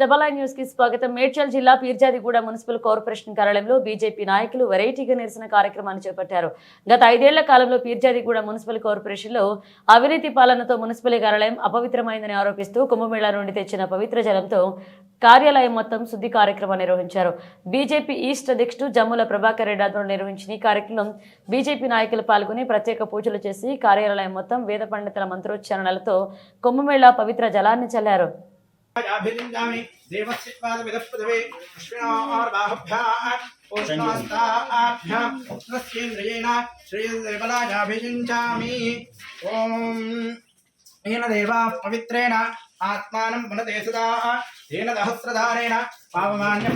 Double I న్యూస్కి స్వాగతం. మేడ్చల్ జిల్లా పీర్జాదిగూడ మున్సిపల్ కార్పొరేషన్ కార్యాలయంలో బీజేపీ నాయకులు వెరైటీగా నిరసన కార్యక్రమాన్ని చేపట్టారు. గత ఐదేళ్ళ కాలంలో పీర్జాదిగూడ మున్సిపల్ కార్పొరేషన్లో అవినీతి పాలనతో మున్సిపల్ కార్యాలయం అపవిత్రమైందని ఆరోపిస్తూ కుంభమేళా నుండి తెచ్చిన పవిత్ర జలంతో కార్యాలయం మొత్తం శుద్ధి కార్యక్రమం నిర్వహించారు. బీజేపీ ఈస్ట్ అధ్యక్షుడు జమ్ముల ప్రభాకర్ రెడ్డి ఆధ్వర్యంలో నిర్వహించిన ఈ కార్యక్రమం బీజేపీ నాయకులు పాల్గొని ప్రత్యేక పూజలు చేసి కార్యాలయం మొత్తం వేద పండితుల మంత్రోచ్చారణలతో కుంభమేళా పవిత్ర జలాన్ని చల్లారు. अभिनिन्दामि देवस्यत्वादमिदः पृथिवी अश्विनोर्बाहुभ्याः ओष्णास्ताभ्यां पुत्रस्येन्द्रियेण श्रीनिर्मलायाभिषिञ्चामि ॐ येन देवाः पवित्रेण आत्मानं पुनते सदा येन सहस्रधारेण पावमान्यं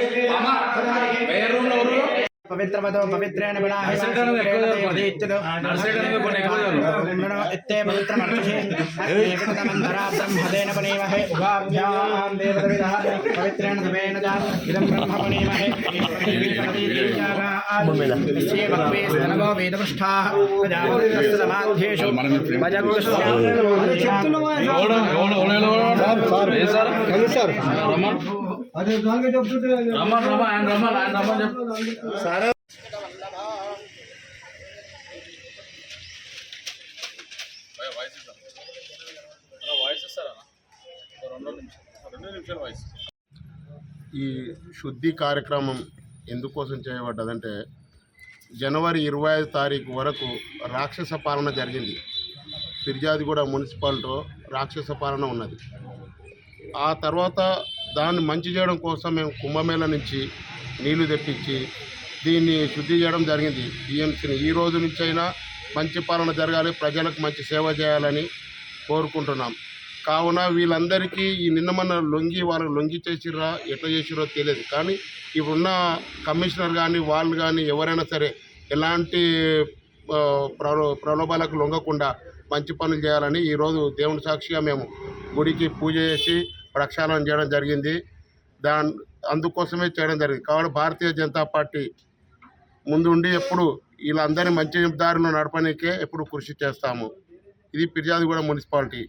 పవిత్రవతో పవిత్రేణ ఇత్తే ఏకతమంధరా బ్రహ్మదేన పనీమహే ఉభాభ్యాం దేవతవిదః పవిత్రేణ తమేన చ ఇదం బ్రహ్మ పనీమహే రమ్మన్ రమ్మ ఆయన రమ్మన్ ఆయన రమ్మని చెప్పు. ఈ శుద్ధి కార్యక్రమం ఎందుకోసం చేయబడ్డదంటే జనవరి ఇరవై ఐదు తారీఖు వరకు రాక్షస పాలన జరిగింది. ఫిర్యాదిగూడ మున్సిపాలిటీలో రాక్షస పాలన ఉన్నది. ఆ తర్వాత దాన్ని మంచి చేయడం కోసం మేము కుంభమేళ నుంచి నీళ్ళు తెప్పించి దీన్ని శుద్ధి చేయడం జరిగింది. టీఎంసీని ఈ రోజు నుంచి అయినా మంచి పాలన జరగాలి ప్రజలకు మంచి సేవ చేయాలని కోరుకుంటున్నాం. కావున వీళ్ళందరికీ ఈ నిన్న మొన్న లొంగి వాళ్ళకి లొంగి చేసిర్రా ఎట్లా చేసిరో తెలియదు. కానీ ఇప్పుడున్న కమిషనర్ కానీ వాళ్ళు కానీ ఎవరైనా సరే ఎలాంటి ప్రలో ప్రలోభాలకు లొంగకుండా మంచి పనులు చేయాలని ఈరోజు దేవుని సాక్షిగా మేము గుడికి పూజ చేసి ప్రక్షాళన చేయడం జరిగింది. దాని అందుకోసమే చేయడం జరిగింది. కాబట్టి భారతీయ జనతా పార్టీ ముందుండి ఎప్పుడు వీళ్ళందరినీ మంచి దారిలో నడపడానికే ఎప్పుడు కృషి చేస్తాము. ఇది ఫిర్యాదుగూడ మున్సిపాలిటీ.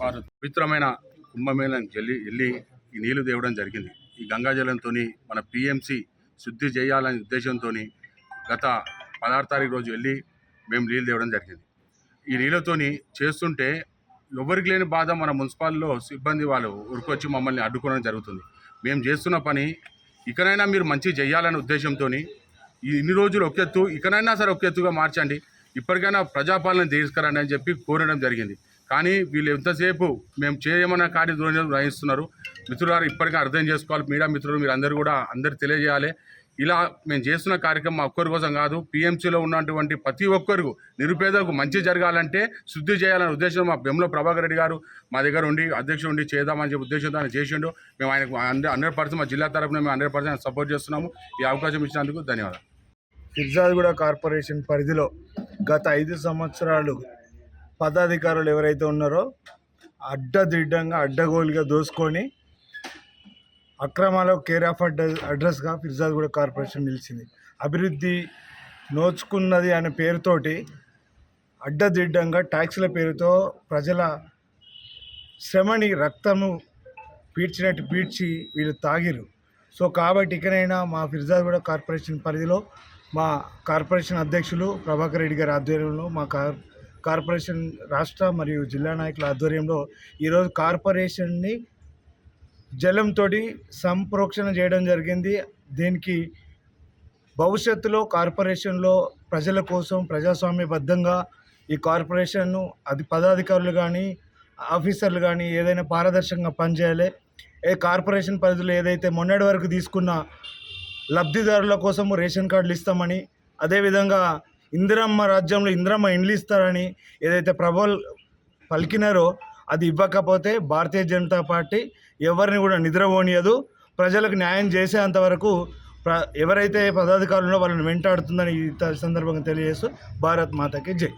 వారు పవిత్రమైన కుంభమేళం వెళ్ళి వెళ్ళి ఈ నీళ్ళు తేవడం జరిగింది. ఈ గంగాజలంతో మన పిఎంసి శుద్ధి చేయాలనే ఉద్దేశంతో గత పదహారు తారీఖు రోజు వెళ్ళి మేము నీళ్ళు తేవడం జరిగింది. ఈ నీళ్ళతోని చేస్తుంటే ఎవరికి లేని బాధ మన మున్సిపాల్లో సిబ్బంది వాళ్ళు ఉరికొచ్చి మమ్మల్ని అడ్డుకోవడం జరుగుతుంది. మేము చేస్తున్న పని ఇకనైనా మీరు మంచి చేయాలనే ఉద్దేశంతో ఇన్ని రోజులు ఒక ఎత్తు ఇకనైనా సరే ఒక ఎత్తుగా మార్చండి. ఇప్పటికైనా ప్రజాపాలన తీసుకురండి అని చెప్పి కోరడం జరిగింది. కానీ వీళ్ళు ఎంతసేపు మేము చేయమన్న కార్యదూరం గ్రహిస్తున్నారు మిత్రులారు ఇప్పటికే అర్థం చేసుకోవాలి. మీడియా మిత్రులు మీరు అందరూ కూడా అందరు తెలియజేయాలి. ఇలా మేము చేస్తున్న కార్యక్రమం ఒక్కరి కోసం కాదు పిఎంసీలో ఉన్నటువంటి ప్రతి ఒక్కరికి నిరుపేదలకు మంచి జరగాలంటే శుద్ధి చేయాలనే ఉద్దేశం మా బెమ్మలో ప్రభాకర్ రెడ్డి గారు మా దగ్గర ఉండి అధ్యక్షుడు ఉండి చేద్దామని చెప్పి ఉద్దేశంతో ఆయన చేసిండు. మేము ఆయనకు హండ్రెడ్ పర్సెంట్ మా జిల్లా తరఫున మేము హండ్రెడ్ పర్సెంట్ సపోర్ట్ చేస్తున్నాము. ఈ అవకాశం ఇచ్చినందుకు ధన్యవాదాలు. ఫిర్జాద్గూడ కార్పొరేషన్ పరిధిలో గత ఐదు సంవత్సరాలు పదాధికారులు ఎవరైతే ఉన్నారో అడ్డదిడ్డంగా అడ్డగోలుగా దోసుకొని అక్రమాలకు కేర్ ఆఫ్ అడ్రస్గా ఫిర్జాద్గూడ కార్పొరేషన్ నిలిచింది. అభివృద్ధి నోచుకున్నది అనే పేరుతోటి అడ్డదిడ్డంగా ట్యాక్సుల పేరుతో ప్రజల శ్రమని రక్తము పీడ్చినట్టు పీడ్చి వీళ్ళు తాగిరు సో కాబట్టి ఇకనైనా మా ఫిర్జాద్గూడ కార్పొరేషన్ పరిధిలో మా కార్పొరేషన్ అధ్యక్షులు ప్రభాకర్ రెడ్డి గారి ఆధ్వర్యంలో మా కార్ కార్పొరేషన్ రాష్ట్ర మరియు జిల్లా నాయకుల ఆధ్వర్యంలో ఈరోజు కార్పొరేషన్ని జలంతో సంప్రోక్షణ చేయడం జరిగింది. దీనికి భవిష్యత్తులో కార్పొరేషన్లో ప్రజల కోసం ప్రజాస్వామ్యబద్ధంగా ఈ కార్పొరేషన్ను అది పదాధికారులు కానీ ఆఫీసర్లు కానీ ఏదైనా పారదర్శకంగా పనిచేయాలి. ఏ కార్పొరేషన్ పరిధిలో ఏదైతే మొన్నటి వరకు తీసుకున్న లబ్ధిదారుల కోసం రేషన్ కార్డులు ఇస్తామని అదేవిధంగా ఇందిరమ్మ రాజ్యంలో ఇందిరమ్మ ఇండ్లు ఇస్తారని ఏదైతే ప్రభల్ పలికినారో అది ఇవ్వకపోతే భారతీయ జనతా పార్టీ ఎవరిని కూడా నిద్రపోనియదు. ప్రజలకు న్యాయం చేసేంత వరకు ప్ర ఎవరైతే పదాధికారులు వాళ్ళని వెంటాడుతుందని ఈ సందర్భంగా తెలియజేస్తూ భారత్ మాతకి జై.